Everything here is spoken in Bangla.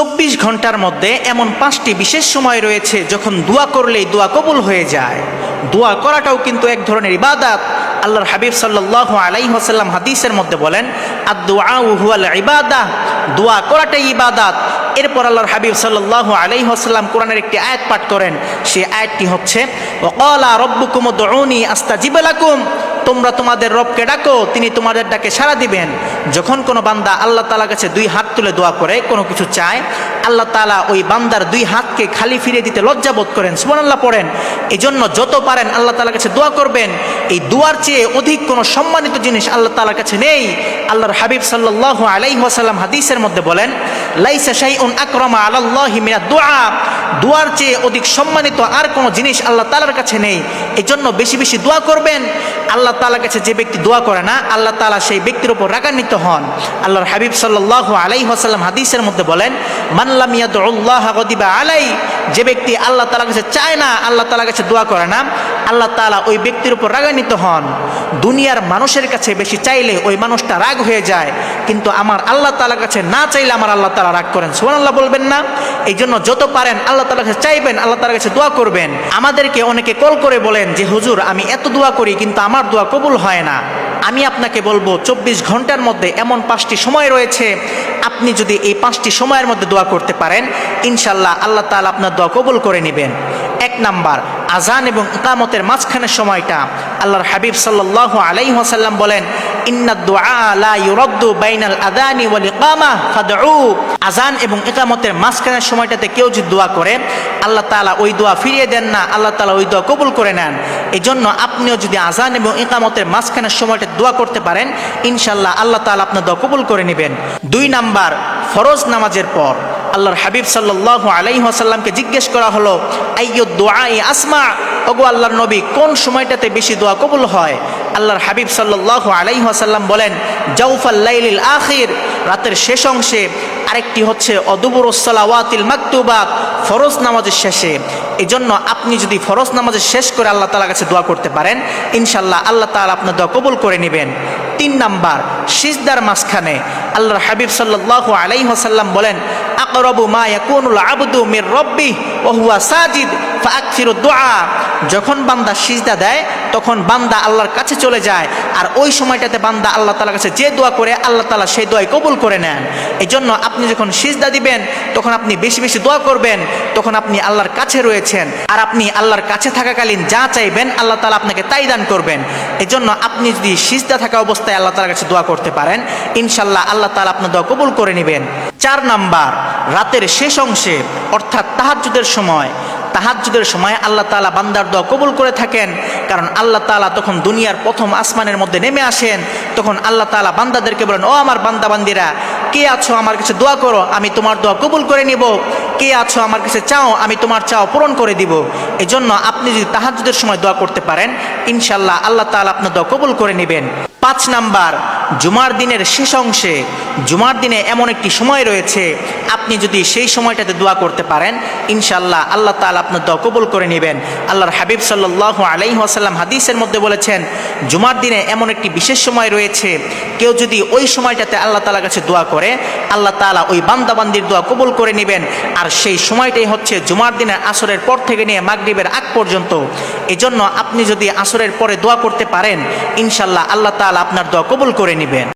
চব্বিশ ঘণ্টার মধ্যে এমন পাঁচটি বিশেষ সময় রয়েছে যখন দোয়া করলেই দোয়া কবুল হয়ে যায়। দোয়া করাটাও কিন্তু এক ধরনের ইবাদাত। আল্লাহর হাবিব সাল্লাহ আলাইহাসাল্লাম হাদিসের মধ্যে বলেন আর দোয়া হুয়াল ইবাদা দোয়া করাটাই ইবাদাত। এরপর আল্লাহর হাবিব সাল্লাহ আলাইহাসাল্লাম কোরআনের একটি আয়াত পাঠ করেন। সেই আয়াতটি হচ্ছে ওকলা রব্বুকুম দৌনি আস্তা জিবেলাকুম তোমরা তোমাদের রবকে ডাকো, তিনি তোমাদের ডাকে সাড়া দিবেন। যখন কোনো বান্দা আল্লাহ তালার কাছে দুই হাত তুলে দোয়া করে, কোনো কিছু চায়, আল্লাহ তালা ওই বান্দার দুই হাতকে খালি ফিরিয়ে দিতে লজ্জা বোধ করেন সুমান আল্লাহ পড়েন। এই জন্য যত পারেন আল্লাহ তালার কাছে দোয়া করবেন। এই দোয়ার চেয়ে অধিক কোনো সম্মানিত জিনিস আল্লাহ তালার কাছে নেই। আল্লাহর হাবিব সাল্লাহ আলাইহাসাল্লাম হাদিসের মধ্যে বলেন, লাইসা শাই উন আকরমা আল্লাহ মিনা দোয়া দোয়ার চেয়ে অধিক সম্মানিত আর কোনো জিনিস আল্লাহ তালার কাছে নেই। এই জন্য বেশি বেশি দোয়া করবেন। আল্লাহ তালার কাছে যে ব্যক্তি দোয়া করে না, আল্লাহ তালা সেই ব্যক্তির উপর রাগান্বিত হন। আল্লাহর হাবিব সাল্লাহ আলাই হাসাল্লাম হাদিসের মধ্যে বলেন মানলাম ইয়াদুল্লাহ গদিবা আলাই যে ব্যক্তি আল্লাহ তালার কাছে চায় না, আল্লাহ তালার কাছে দোয়া করে না, আল্লাহ তালা ওই ব্যক্তির উপর রাগান্বিত হন। দুনিয়ার মানুষের কাছে বেশি চাইলে ওই মানুষটা রাগ হয়ে যায়, কিন্তু আমার আল্লাহ তালার কাছে না চাইলে আমার আল্লাহ তালা রাগ করেন। সুমান আল্লাহ বলবেন না? এই জন্য যত পারেন, আল্লাহ তালার কাছে চাইবেন, আল্লাহ তালার কাছে দোয়া করবেন। আমাদেরকে অনেকে কল করে বলেন যে, হুজুর, আমি এত দোয়া করি, কিন্তু আমার দোয়া কবুল হয় না। আমি আপনাকে বলব, চব্বিশ ঘণ্টার মধ্যে এমন পাঁচটি সময় রয়েছে, আপনি যদি এই পাঁচটি সময়ের মধ্যে দোয়া করতে পারেন, ইনশাল্লাহ আল্লাহ তালা আপনার দোয়া কবুল করে নেবেন। এক নাম্বার আজান এবং ইকামতের মাঝখানের সময়টা, আল্লাহর হাবিব সাল্লাহ আলাই হাসাল্লাম বলেন ইন্না দোয়া লা ইউরদ্দু বাইনাল আদানি ওয়াল ইকামা ফাদউ। আজান এবং ইকামতের মাঝখানের সময়টাতে কেউ যদি দোয়া করে, আল্লাহ তাআলা ওই দোয়া ফিরিয়ে দেন না, আল্লাহ তাআলা ওই দোয়া কবুল করে নেন। এই জন্য আপনিও যদি আজান এবং ইকামতের মাঝখানের সময়টা দোয়া করতে পারেন ইনশাল্লাহ আল্লাহ তাআলা আপনার দোয়া কবুল করে নেবেন। দুই নাম্বার, ফরজ নামাজের পর। আল্লাহর হাবিব সাল্লাহ আলাইহাসাল্লামকে জিজ্ঞেস করা হলো আইয়ো দোয়া আসমা? ওগো আল্লাহর নবী, কোন সময়টাতে বেশি দোয়া কবুল হয়? আল্লাহর হাবিব সাল্লাহ আলাইহাসাল্লাম বলেন জাউফাল্লাইলিল আখির রাতের শেষ অংশে আরেকটি হচ্ছে অদুবুরসালাওয়াতিল মাকতুবাত ফরজ নামাজের শেষে। এই জন্য আপনি যদি ফরজ নামাজের শেষ করে আল্লাহ তালার কাছে দোয়া করতে পারেন ইনশাল্লাহ আল্লাহ তালা আপনার দোয়া কবুল করে নেবেন। তিন নাম্বার, সিজদার মাঝখানে। আল্লাহর হাবিব সাল্লাহ আলাইহাসাল্লাম বলেন, আকরবু মা ইয়াকুনুল আবদু মির রব্বি ওয়া হুয়া সাজিদ ফাকফিরু দুআ যখন বান্দা সিজদা দেয়, তখন বান্দা আল্লাহর কাছে চলে যায়। আর ওই সময়টাতে বান্দা আল্লাহ তালার কাছে যে দোয়া করে, আল্লাহ তালা সেই দোয়াই কবুল করে নেন। এই জন্য আপনি যখন সিজদা দিবেন, তখন আপনি বেশি বেশি দোয়া করবেন, তখন আপনি আল্লাহর কাছে রয়েছেন। আর আপনি আল্লাহর কাছে থাকাকালীন যা চাইবেন, আল্লাহ তালা আপনাকে তাই দান করবেন। এই জন্য আপনি যদি সিজদা থাকা অবস্থায় আল্লাহ তালার কাছে দোয়া করতে পারেন ইনশাল্লাহ আল্লাহ তালা আপনার দোয়া কবুল করে নেবেন। চার নাম্বার, রাতের শেষ অংশে, অর্থাৎ তাহাজ্জুদের সময় তাহাজ্জুদের সময় আল্লাহ তালা বান্দার দোয়া কবুল করে থাকেন। কারণ আল্লাহ তালা তখন দুনিয়ার প্রথম আসমানের মধ্যে নেমে আসেন। তখন আল্লাহ তালা বান্দাদেরকে বলেন, ও আমার বান্দা বান্দিরা কে আছো আমার কাছে দোয়া করো, আমি তোমার দোয়া কবুল করে নিব। কে আছো আমার কাছে চাও, আমি তোমার চাও পূরণ করে দিব। এই জন্য আপনি যদি তাহাজ্জুদের সময় দোয়া করতে পারেন ইনশাল্লাহ আল্লাহ তালা আপনার দোয়া কবুল করে নেবেন। পাঁচ নাম্বার, জুমার দিনের শেষ অংশে, জুমার দিনে এমন একটি সময় রয়েছে, আপনি যদি সেই সময়টাতে দোয়া করতে পারেন ইনশাল্লাহ আল্লাহ তালা আপনার দোয়া কবুল করে নেবেন। আল্লাহর হাবিব সাল্লাহ আলাই আসাল্লাম হাদিসের মধ্যে বলেছেন, জুমার দিনে এমন একটি বিশেষ সময় রয়েছে, কেউ যদি ওই সময়টাতে আল্লাহ তালার কাছে দোয়া করে, আল্লাহ তালা ওই বান্দাবান্দির দোয়া কবুল করে নেবেন। আর সেই সময়টাই হচ্ছে জুমার দিনের আসরের পর থেকে নিয়ে মাগরীবের আগ পর্যন্ত। এজন্য আপনি যদি আসরের পরে দোয়া করতে পারেন ইনশাল্লাহ আল্লাহ তালা আপনার দোয়া কবুল করে নেবেন।